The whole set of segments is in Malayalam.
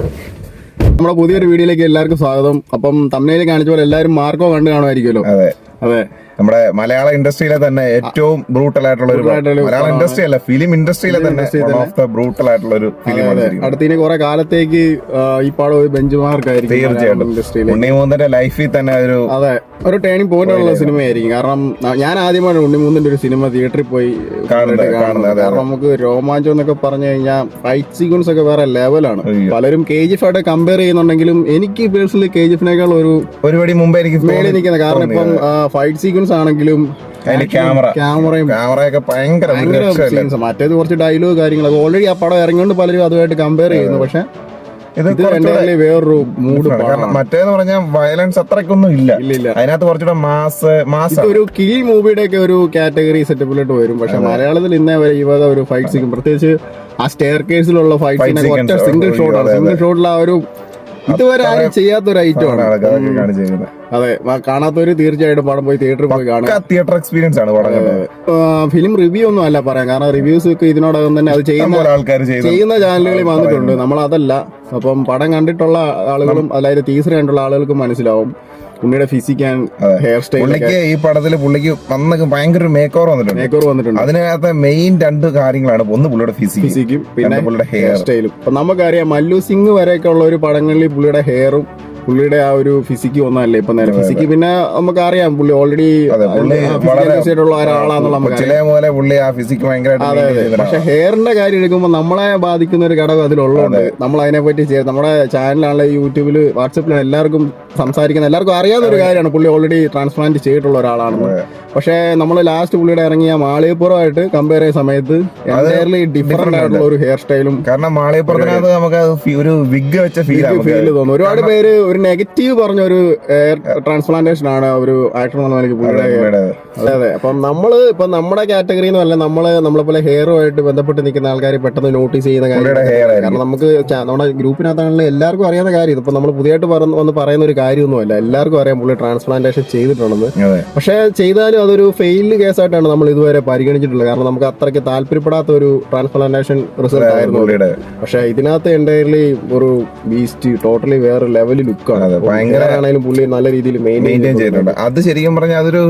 നമ്മുടെ പുതിയൊരു വീഡിയോയിലേക്ക് എല്ലാവർക്കും സ്വാഗതം. അപ്പം തമ്മിലേക്ക് കാണിച്ച പോലെ എല്ലാവരും മാർക്കോ കണ്ടു കാണുമായിരിക്കുമല്ലോ. അതെ. അതെ. നമ്മുടെ മലയാള ഇൻഡസ്ട്രിയിലെ തന്നെ ഏറ്റവും ബ്രൂട്ടൽ ആയിട്ടുള്ള ഒരു മലയാള ഇൻഡസ്ട്രി അല്ല ഫിലിം ഇൻഡസ്ട്രിയിലെ തന്നെ ഓഫ് ദ ബ്രൂട്ടൽ ആയിട്ടുള്ള ഒരു ഫിലിം അടുത്ത ഇനി കുറെ കാലത്തേക്ക് ഈ പാടം ഒരു ബെഞ്ച് മാർക്ക് ആയിരിക്കും തീർച്ചയായിട്ടും ഉണ്ണിമൂന്നിന്റെ ലൈഫിൽ തന്നെ ഒരു അതെ ഒരു ടേണിംഗ് പോയിന്റ് ഉള്ള സിനിമയായിരിക്കും. കാരണം ഞാൻ ആദ്യമായിട്ട് ഉണ്ണിമൂന്നിന്റെ ഒരു സിനിമ തിയേറ്ററിൽ പോയി കാണുന്നത്, കാരണം നമുക്ക് രോമാഞ്ചം എന്നൊക്കെ പറഞ്ഞു കഴിഞ്ഞാൽ ഫൈറ്റ് സീക്വൻസ് ഒക്കെ വേറെ ലെവലാണ് പലരും കെ ജി എഫ് ആയിട്ട് കമ്പയർ ചെയ്യുന്നുണ്ടെങ്കിലും എനിക്ക് പേഴ്സണലി കെ ജി എഫിനേക്കാൾ ഒരു ഒരുപടി മുമ്പേ എനിക്ക് മേളിൽ നിൽക്കുന്നത് കാരണം ഇപ്പം ഫൈറ്റ് സീക്വൻസ് ആണെങ്കിലും അതിന്റെ ക്യാമറ ക്യാമറയും ക്യാമറയൊക്കെ ഭയങ്കര രക്ഷയില്ല. മറ്റേത് കുറച്ച് ഡയലോഗ് കാര്യങ്ങളൊക്കെ. ഓൾറെഡി ആ പടം ഇറങ്ങിയോണ്ട് പലരും അതുമായിട്ട് കമ്പയർ ചെയ്യുന്നു. പക്ഷെ ഇത് വേറൊരു മൂഡ് കാരണം മറ്റേന്ന് പറഞ്ഞാൽ വയലൻസ് അത്രക്കൊന്നും ഇല്ല. അതിനകത്ത് കുറച്ചുകൂടെ മാസ് മാസ് ഒരു കിൽ മൂവിയുടെ ഒക്കെ ഒരു കാറ്റഗറി സെറ്റപ്പിലോട്ട് വരും. പക്ഷെ മലയാളത്തിൽ ഇന്നേ വരെ ഈ വക ഒരു ഫൈറ്റ് സീക്വൻ പ്രത്യേകിച്ച് ആ സ്റ്റെയർ കേസിലുള്ള ഫൈറ്റ് Fight ഒറ്റ സിംഗിൾ ഷോട്ടാണ് സിംഗിൾ ഷോട്ടിൽ ആ ഒരു ഇതുവരെ ആരും ചെയ്യാത്ത ഒരു ഐറ്റം ആണ്. അതെ കാണാത്തവര് തീർച്ചയായിട്ടും പടം പോയി തിയേറ്ററിൽ പോയി കാണുക തിയേറ്റർ എക്സ്പീരിയൻസ് ആണ് പടം ഫിലിം റിവ്യൂ ഒന്നും അല്ല പറയാം കാരണം റിവ്യൂസ് ഒക്കെ ഇതിനോടകം തന്നെ അത് ചെയ്യുന്ന ആൾക്കാർ ചെയ്യുന്ന ചാനലുകളിൽ വന്നിട്ടുണ്ട്. നമ്മൾ അതല്ല അപ്പം പടം കണ്ടിട്ടുള്ള ആളുകളും അതായത് ടീച്ചർ കണ്ടുള്ള ആളുകൾക്കും മനസ്സിലാവും. ഉണ്ണിയുടെ ഫിസിക് ആൻഡ് ഹെയർ സ്റ്റൈൽ പുള്ളിക്ക് ഈ പടത്തിൽ പുള്ളിക്ക് വന്നൊക്കെ ഭയങ്കര ഒരു മേക്ക് ഓവർ വന്നിട്ടുണ്ട്. മേക്കോർ വന്നിട്ടുണ്ട്. അതിനകത്ത് മെയിൻ രണ്ട് കാര്യങ്ങളാണ് ഒന്ന് പുള്ളിയുടെ ഫിസിക് ഫിസിക്കും പിന്നെ പുള്ളിയുടെ ഹെയർ ഹെയർ സ്റ്റൈലും അപ്പൊ നമുക്കറിയാം മല്ലു സിംഗ് വരെയൊക്കെ ഉള്ള ഒരു പടങ്ങളിൽ പുള്ളിയുടെ ഹെയറും പുള്ളിയുടെ ആ ഒരു ഫിസിക്ക് വന്നല്ലേ ഇപ്പൊ നേരെ? ഫിസിക്ക് പിന്നെ നമുക്ക് അറിയാം പുള്ളി ഓൾറെഡി ആയിട്ടുള്ള ഒരാളാന്നുള്ള പുള്ളി ആ ഭയങ്കരമായിട്ട് പക്ഷെ ഹെയറിന്റെ കാര്യം എടുക്കുമ്പോൾ നമ്മളെ ബാധിക്കുന്ന ഒരു ഘടകം അതിലുള്ളതുകൊണ്ട് നമ്മൾ അതിനെ പറ്റി നമ്മുടെ ചാനലാണല്ലോ യൂട്യൂബിൽ വാട്സപ്പിലാണ് എല്ലാവർക്കും സംസാരിക്കുന്ന എല്ലാവർക്കും അറിയാവുന്ന ഒരു കാര്യമാണ് പുള്ളി ഓൾറെഡി ട്രാൻസ്പ്ലാന്റ് ചെയ്തിട്ടുള്ള ഒരാളാണെന്ന്. പക്ഷേ നമ്മൾ ലാസ്റ്റ് പുള്ളിയുടെ ഇറങ്ങിയ മാളികപ്പുറമായിട്ട് കമ്പയർ ചെയ്യുന്ന സമയത്ത് എന്റയർലി ഡിഫറെന്റ് ആയിട്ടുള്ള ഒരു ഹെയർ സ്റ്റൈലും കാരണം മാളികപ്പുറത്തിനകത്ത് നമുക്ക് ഒരു വിഗ് വെച്ച ഫീൽ ഫീൽ തോന്നുന്നു ഒരുപാട് പേര് ഒരു നെഗറ്റീവ് പറഞ്ഞ ഒരു ഹെയർ ട്രാൻസ്പ്ലാന്റേഷൻ ആണ് ഒരു ആക്ടർ എന്നുള്ള നിലയ്ക്ക് പുള്ളിയുടെ അതെ അതെ അപ്പം നമ്മൾ ഇപ്പൊ നമ്മുടെ കാറ്റഗറി എന്ന് പറഞ്ഞാൽ നമ്മൾ നമ്മളെ പോലെ ഹെയറുമായിട്ട് ബന്ധപ്പെട്ട് നിൽക്കുന്ന ആൾക്കാർ പെട്ടെന്ന് നോട്ടീസ് ചെയ്യുന്ന കാര്യം കാരണം നമുക്ക് നമ്മുടെ ഗ്രൂപ്പിനകത്താണെങ്കിലും എല്ലാവർക്കും അറിയാവുന്ന കാര്യം. ഇപ്പൊ നമ്മൾ പുതിയതായിട്ട് പറഞ്ഞു വന്ന് പറയുന്ന ഒരു കാര്യമൊന്നുമല്ല. എല്ലാവർക്കും അറിയാം പുള്ളി ട്രാൻസ്പ്ലാന്റേഷൻ ചെയ്തിട്ടുണ്ടെന്ന്. പക്ഷേ ചെയ്താലും അതൊരു ഫെയിൽഡ് കേസായിട്ടാണ് നമ്മൾ ഇതുവരെ പരിഗണിച്ചിട്ടുള്ളത്. കാരണം നമുക്ക് അത്രയ്ക്ക് താല്പര്യപ്പെടാത്ത ഒരു ട്രാൻസ്പ്ലാന്റേഷൻ റിസൾട്ട് ആയിരുന്നു. പക്ഷെ ഇതിനകത്ത് എന്റയർലി ഒരു ബീസ്റ്റ് ടോട്ടലി വേറെ ലെവലിൽ ലുക്കാണ് ഭയങ്കര- ആണെങ്കിലും പുള്ളി നല്ല രീതിയിൽ മെയിന്റെയിൻ ചെയ്തിട്ടുണ്ട്. അത് ശരിക്കും പറഞ്ഞാൽ അതൊരു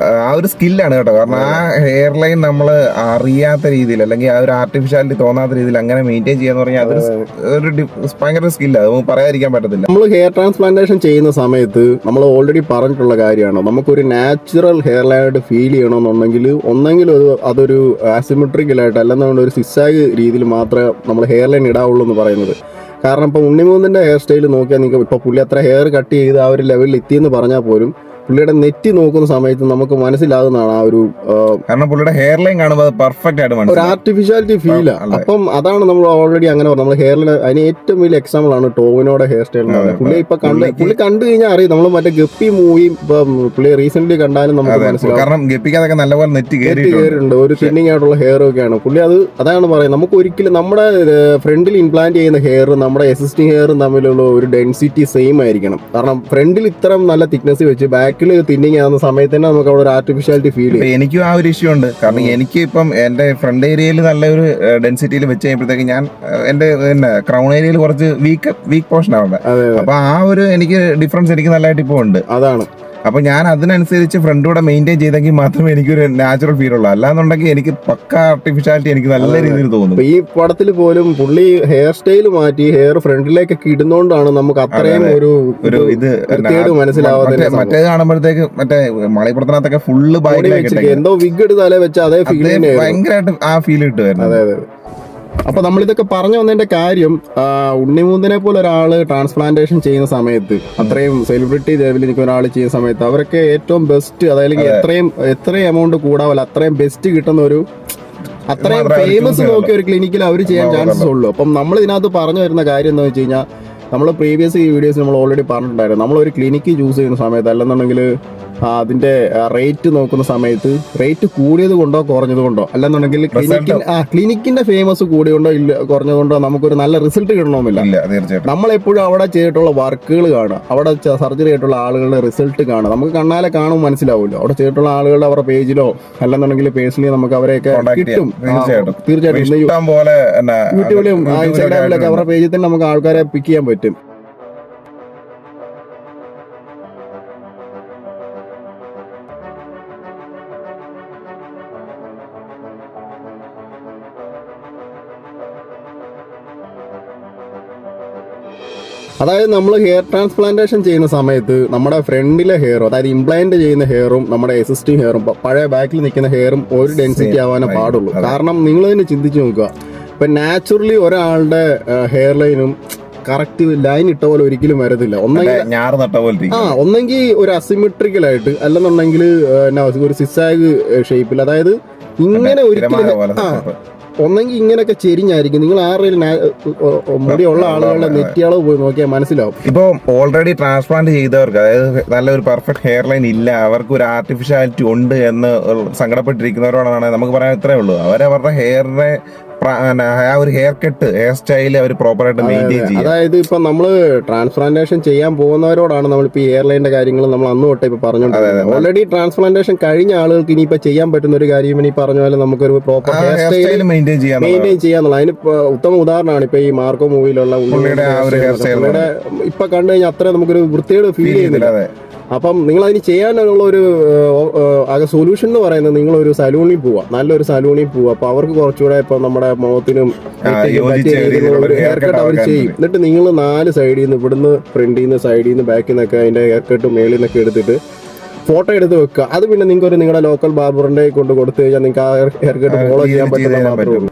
ആ ഒരു സ്കില്ലാണ് കേട്ടോ. കാരണം ആ ഹെയർ ലൈൻ നമ്മൾ അറിയാത്ത രീതിയിൽ അല്ലെങ്കിൽ ആ ഒരു ആർട്ടിഫിഷ്യാലിറ്റി തോന്നാത്ത രീതിയിൽ അങ്ങനെ മെയിന്റെയിൻ ചെയ്യാന്ന് പറഞ്ഞാൽ അതൊരു ഒരു ഭയങ്കര സ്കില്ലാണ് അത് പറയാതിരിക്കാൻ പറ്റത്തില്ല. നമ്മൾ ഹെയർ ട്രാൻസ്പ്ലാന്റേഷൻ ചെയ്യുന്ന സമയത്ത് നമ്മൾ ഓൾറെഡി പറഞ്ഞിട്ടുള്ള കാര്യമാണ്? നമുക്കൊരു നാച്ചുറൽ ഹെയർ ലൈനായിട്ട് ഫീൽ ചെയ്യണമെന്നുണ്ടെങ്കിൽ ഒന്നെങ്കിൽ ഒരു അതൊരു ആസിമെട്രിക്കലായിട്ട് അല്ലെന്നുകൊണ്ട് ഒരു സിസാഗ് രീതിയിൽ മാത്രമേ നമ്മൾ ഹെയർ ലൈൻ ഇടാവുള്ളൂ എന്ന് പറയുന്നത്. കാരണം ഇപ്പോൾ ഉണ്ണിമൂന്നിന്റെ ഹെയർ സ്റ്റൈൽ നോക്കിയാൽ നിങ്ങൾക്ക് ഇപ്പോൾ പുള്ളി അത്ര ഹെയർ കട്ട് ചെയ്ത് ആ ഒരു ലെവലിൽ എത്തിയെന്ന് പറഞ്ഞാൽ പോലും പുള്ളിയുടെ നെറ്റി നോക്കുന്ന സമയത്ത് നമുക്ക് മനസ്സിലാകുന്നതാണ് ആ ഒരു കാരണം പുള്ളിയുടെ ഹെയർ ലൈൻ കാണുമ്പോൾ പെർഫെക്റ്റ് ആയിട്ട് ഒരു ആർട്ടിഫിഷ്യാലിറ്റി ഫീൽ. അപ്പം അതാണ് നമ്മൾ ഓൾറെഡി അങ്ങനെ പറഞ്ഞു നമ്മൾ ഹെയറിൽ അതിന് ഏറ്റവും വലിയ എക്സാമ്പിൾ ആണ് ടോവിനോടെ ഹെയർ സ്റ്റൈൽ പുള്ളി ഇപ്പൊ കണ്ട് പുള്ളി കണ്ടു കഴിഞ്ഞാൽ അറിയാം. നമ്മൾ മറ്റേ ഗപ്പി മൂവി ഇപ്പൊ പുള്ളി റീസെന്റ് കണ്ടാലും നമുക്ക് മനസ്സിലാവും. കാരണം ഗപ്പിക്കതൊക്കെ നല്ലപോലെ നെറ്റ് കയറിയിട്ടുണ്ട് ഒരു തിന്നിങ് ആയിട്ടുള്ള ഹെയർ ഒക്കെയാണ്. പുള്ളി അത് അതാണ് പറയുന്നത്. നമുക്ക് ഒരിക്കലും നമ്മുടെ ഫ്രണ്ടിൽ ഇംപ്ലാന്റ് ചെയ്യുന്ന ഹെയർ നമ്മുടെ എസിസ്റ്റിംഗ് ഹെയറും തമ്മിലുള്ള ഒരു ഡെൻസിറ്റി സെയിം ആയിരിക്കണം. കാരണം ഫ്രണ്ടിൽ ഇത്രയും നല്ല തിക്നെസ് വെച്ച് ബാക്കിൽ തിന്നിങ് ആവുന്ന സമയത്ത് തന്നെ നമുക്ക് അവിടെ ഒരു ആർട്ടിഫിഷ്യാലിറ്റി ഫീൽ ചെയ്യും എനിക്കും ആ ഒരു ഇഷ്യൂ ഉണ്ട്. കാരണം എനിക്ക് ഇപ്പം എന്റെ ഫ്രണ്ട് ഏരിയയിൽ നല്ലൊരു ഡെൻസിറ്റിയിൽ വെച്ച് കഴിയുമ്പോഴത്തേക്ക് ഞാൻ എന്റെ എന്റെ പിന്നെ ക്രൗൺ ഏരിയയിൽ കുറച്ച് വീക്ക് വീക്ക് പോർഷൻ ആവുന്നത് അപ്പൊ ആ ഒരു എനിക്ക് ഡിഫറൻസ് എനിക്ക് നല്ലതായിട്ട് ഇപ്പോൾ ഉണ്ട്. അതാണ്. അപ്പൊ ഞാൻ അതിനനുസരിച്ച് ഫ്രണ്ട് ഫ്രണ്ടൂടെ മെയിന്റെയിൻ ചെയ്തെങ്കിൽ മാത്രമേ എനിക്കൊരു നാച്ചുറൽ ഫീൽ ഉള്ളൂ. അല്ലാന്നുണ്ടെങ്കിൽ എനിക്ക് പക്ക ആർട്ടിഫിഷ്യാലിറ്റി എനിക്ക് നല്ല രീതിയിൽ തോന്നുന്നു ഈ പടത്തിൽ പോലും പുള്ളി ഹെയർ സ്റ്റൈൽ മാറ്റി ഹെയർ ഫ്രണ്ടിലേക്കൊക്കെ ഇടുന്നോണ്ടാണ് നമുക്ക് അത്രയും ഒരു ഒരു ഇത് മനസ്സിലാവാതെ മറ്റേ കാണുമ്പോഴത്തേക്ക് മറ്റേ മളിപ്പുറത്തിനകത്തൊക്കെ ഫുള്ള് എന്തോ വിഗ് എടുത്താലേ വെച്ച അതേ ഫീൽ ഭയങ്കരമായിട്ട് ആ ഫീൽ കിട്ടുമായിരുന്നു അതെ അതെ. അപ്പൊ നമ്മളിതൊക്കെ പറഞ്ഞു വന്നതിന്റെ കാര്യം ഉണ്ണിമൂന്തിനെ പോലെ ഒരാൾ ട്രാൻസ്പ്ലാന്റേഷൻ ചെയ്യുന്ന സമയത്ത് അത്രയും സെലിബ്രിറ്റി ലെവലിൽ നിൽക്കുന്ന ഒരാൾ ചെയ്യുന്ന സമയത്ത് അവരൊക്കെ ഏറ്റവും ബെസ്റ്റ് അതായത് എത്രയും എത്രയും എമൗണ്ട് കൂടാവല്ല അത്രയും ബെസ്റ്റ് കിട്ടുന്ന ഒരു അത്രയും ഫേമസ് നോക്കിയ ഒരു ക്ലിനിക്കിൽ അവർ ചെയ്യാൻ ചാൻസസ് ഉള്ളൂ. അപ്പം നമ്മൾ ഇതിനകത്ത് പറഞ്ഞു വരുന്ന കാര്യം എന്ന് വെച്ച് കഴിഞ്ഞാൽ നമ്മൾ പ്രീവിയസ് ഈ വീഡിയോസ് നമ്മൾ ഓൾറെഡി പറഞ്ഞിട്ടുണ്ടായിരുന്നു. ഒരു ക്ലിനിക്ക് ചൂസ് ചെയ്യുന്ന സമയത്ത് അല്ലെന്നുണ്ടെങ്കിൽ അതിന്റെ റേറ്റ് നോക്കുന്ന സമയത്ത് റേറ്റ് കൂടിയത് കൊണ്ടോ കുറഞ്ഞത് കൊണ്ടോ? അല്ലെന്നുണ്ടെങ്കിൽ ക്ലിനിക്കിൻ ആ ക്ലിനിക്കിന്റെ ഫേമസ് കൂടിയതുകൊണ്ടോ ഇല്ല കുറഞ്ഞതുകൊണ്ടോ നമുക്കൊരു നല്ല റിസൾട്ട് കിട്ടണമെന്നില്ല. തീർച്ചയായിട്ടും. നമ്മളെപ്പോഴും അവിടെ ചെയ്തിട്ടുള്ള വർക്കുകൾ കാണുക. അവിടെ സർജറി ആയിട്ടുള്ള ആളുകളുടെ റിസൾട്ട് കാണുക. നമുക്ക് കണ്ണാലെ കാണും മനസ്സിലാവില്ല അവിടെ ചെയ്തിട്ടുള്ള ആളുകളുടെ അവരുടെ പേജിലോ അല്ലെന്നുണ്ടെങ്കിൽ പേഴ്സണലി നമുക്ക് അവരെയൊക്കെ. കിട്ടും. തീർച്ചയായിട്ടും. യൂട്യൂബിലും ഇൻസ്റ്റാഗ്രാമിലൊക്കെ. അവരുടെ പേജിൽ തന്നെ നമുക്ക് ആൾക്കാരെ പിക്ക് ചെയ്യാൻ പറ്റും. അതായത് നമ്മൾ ഹെയർ ട്രാൻസ്പ്ലാന്റേഷൻ ചെയ്യുന്ന സമയത്ത് നമ്മുടെ ഫ്രണ്ടിലെ ഹെയറും അതായത് ഇംപ്ലാന്റ് ചെയ്യുന്ന ഹെയറും നമ്മുടെ എസിസ്റ്റിംഗ് ഹെയറും പഴയ ബാക്കിൽ നിൽക്കുന്ന ഹെയറും ഒരു ഡെൻസിറ്റി ആവാനേ പാടുള്ളൂ. കാരണം നിങ്ങൾ തന്നെ ചിന്തിച്ചു നോക്കുക. ഇപ്പൊ നാച്ചുറലി ഒരാളുടെ ഹെയർ ലൈനും കറക്റ്റ് ലൈൻ ഇട്ട പോലെ ഒരിക്കലും വരത്തില്ല. ഒന്നെങ്കിൽ ആ ഒന്നെങ്കിൽ ഒരു അസിമെട്രിക്കൽ ആയിട്ട് അല്ലെന്നുണ്ടെങ്കിൽ ഒരു സിസാഗ് ഷേപ്പിൽ അതായത് ഇങ്ങനെ ഒരിക്കലും ആ ഒന്നെങ്കിൽ ഇങ്ങനെയൊക്കെ ചെരിഞ്ഞായിരിക്കും. നിങ്ങൾ ഒ- മുടിയുള്ള ആളുകളുടെ നെറ്റിയളവ് പോയി നോക്കിയാൽ മനസ്സിലാവും. ഇപ്പോൾ ഓൾറെഡി ട്രാൻസ്പ്ലാന്റ് ചെയ്തവർക്ക് അതായത് നല്ലൊരു പെർഫെക്റ്റ് ഹെയർ ലൈൻ ഇല്ല അവർക്ക് ഒരു ആർട്ടിഫിഷ്യാലിറ്റി ഉണ്ട് എന്ന് സങ്കടപ്പെട്ടിരിക്കുന്നവരോടാണ് നമുക്ക് പറയാൻ ഇത്രേ ഉള്ളൂ. അവരവരുടെ ഹെയറിനെ ആ ഒരു ഹെയർ കട്ട് ഹെയർ സ്റ്റൈൽ അവർ പ്രോപ്പറായിട്ട് മെയിന്റെയിൻ ചെയ്യും. അതായത് ഇപ്പൊ നമ്മൾ ട്രാൻസ്പ്ലാന്റേഷൻ ചെയ്യാൻ പോകുന്നവരോടാണ് നമ്മളിപ്പോ ഇപ്പൊ എയർലൈനിന്റെ കാര്യങ്ങൾ നമ്മൾ അന്ന് തൊട്ടേ ഇപ്പൊ പറഞ്ഞോണ്ട് ഓൾറെഡി ട്രാൻസ്പ്ലാന്റേഷൻ കഴിഞ്ഞ ആളുകൾക്ക് ഇനി ഇപ്പൊ ചെയ്യാൻ പറ്റുന്ന ഒരു കാര്യം ഇനി പറഞ്ഞ പോലെ നമുക്കൊരു പ്രോപ്പർ ഹെയർ സ്റ്റൈൽ മെയിന്റെയിൻ ചെയ്യാൻ മെയിന്റെയിൻ ചെയ്യാന്നുള്ള അതിന് ഉത്തമ ഉദാഹരണമാണ് ഇപ്പൊ ഈ മാർക്കോ മൂവിയിലുള്ള ഉള്ളിയുടെ ഇപ്പൊ കണ്ടു കഴിഞ്ഞാൽ അത്ര നമുക്കൊരു വൃത്തിയോട് ഫീൽ ചെയ്യുന്നില്ല. അപ്പം നിങ്ങൾ അതിന് ചെയ്യാനുള്ള ഒരു സൊല്യൂഷൻ എന്ന് പറയുന്നത് നിങ്ങൾ ഒരു സലൂണിൽ പോവാ. നല്ലൊരു സലൂണിൽ പോവാ. അപ്പൊ അവർക്ക് കുറച്ചുകൂടെ ഇപ്പൊ നമ്മുടെ മുഖത്തിനും ഒരു ഹെയർ കട്ട് അവർ ചെയ്യും. എന്നിട്ട് നിങ്ങൾ നാല് സൈഡിൽ നിന്ന് ഇവിടുന്ന് ഫ്രണ്ടിൽ നിന്ന് സൈഡിൽ നിന്ന് ബാക്കിൽ നിന്നൊക്കെ അതിന്റെ ഹെയർ കട്ട് മേളിൽ നിന്നൊക്കെ എടുത്തിട്ട് ഫോട്ടോ എടുത്ത് വെക്കുക. അത് പിന്നെ നിങ്ങൾക്ക് ഒരു നിങ്ങളുടെ ലോക്കൽ ബാർബറിന്റെ കൊണ്ട് കൊടുത്തു കഴിഞ്ഞാൽ നിങ്ങൾക്ക് ആ ഹെയർ കട്ട് ഫോളോ ചെയ്യാൻ പറ്റുന്ന മാത്രമേ ഉള്ളൂ.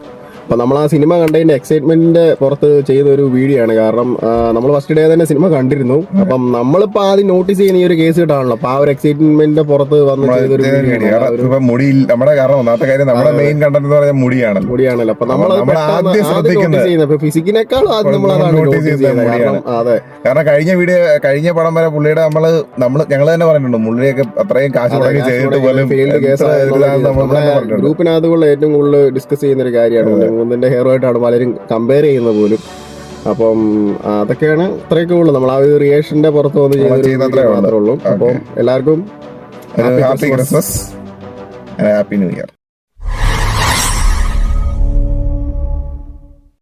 അപ്പൊ നമ്മൾ ആ സിനിമ കണ്ടതിന്റെ എക്സൈറ്റ്മെന്റിന്റെ പുറത്ത് ചെയ്ത ഒരു വീഡിയോ ആണ്. കാരണം നമ്മൾ ഫസ്റ്റ് ഡേ തന്നെ സിനിമ കണ്ടിരുന്നു. അപ്പം നമ്മളിപ്പോൾ ആദ്യം നോട്ടീസ് ചെയ്യുന്ന ഈ ഒരു കേസ് കിട്ടാണല്ലോ. അപ്പോൾ ആ ഒരു എക്സൈറ്റ്മെന്റിന്റെ പുറത്ത് വന്ന് ചെയ്തൊരു മുടി നമ്മുടെ കാരണം ഒന്നാമത്തെ കാര്യം നമ്മുടെ മെയിൻ കണ്ടന്റ് എന്ന് പറഞ്ഞാൽ മുടിയാണ്. മുടിയാണല്ലോ. അപ്പോൾ നമ്മൾ നമ്മൾ ആദ്യം ശ്രദ്ധിക്കുന്നത്. ആദ്യം നമ്മൾ അതാണ് നോട്ടീസ് ചെയ്യുന്നത് ചെയ്യുന്നത്. കാരണം അതെ. കാരണം കഴിഞ്ഞ വീഡിയോ കഴിഞ്ഞ പടം വരെ പുള്ളിയുടെ നമ്മൾ നമ്മൾ ഞങ്ങൾ തന്നെ പറഞ്ഞിട്ടുണ്ട്. മുള്ളിയൊക്കെ അത്രയും കാശ് മുടക്കി ചെയ്തിട്ട് പോലും നമ്മൾ ഗ്രൂപ്പിനകത്തുള്ള ഏറ്റവും കൂടുതൽ ഡിസ്കസ് ചെയ്യുന്ന ഒരു കാര്യമാണ്. മുന്നിന്റെ ഹെയർ ആയിട്ടാണ് പലരും കമ്പയർ ചെയ്യുന്നത് പോലും. അപ്പം അതൊക്കെയാണ് ഇത്രയൊക്കെ ഉള്ളൂ. നമ്മൾ ആ ഒരു റിയേഷന്റെ പുറത്ത് വന്ന്. മാത്രമേ ഉള്ളൂ. അപ്പം എല്ലാവർക്കും happy Christmas happy new year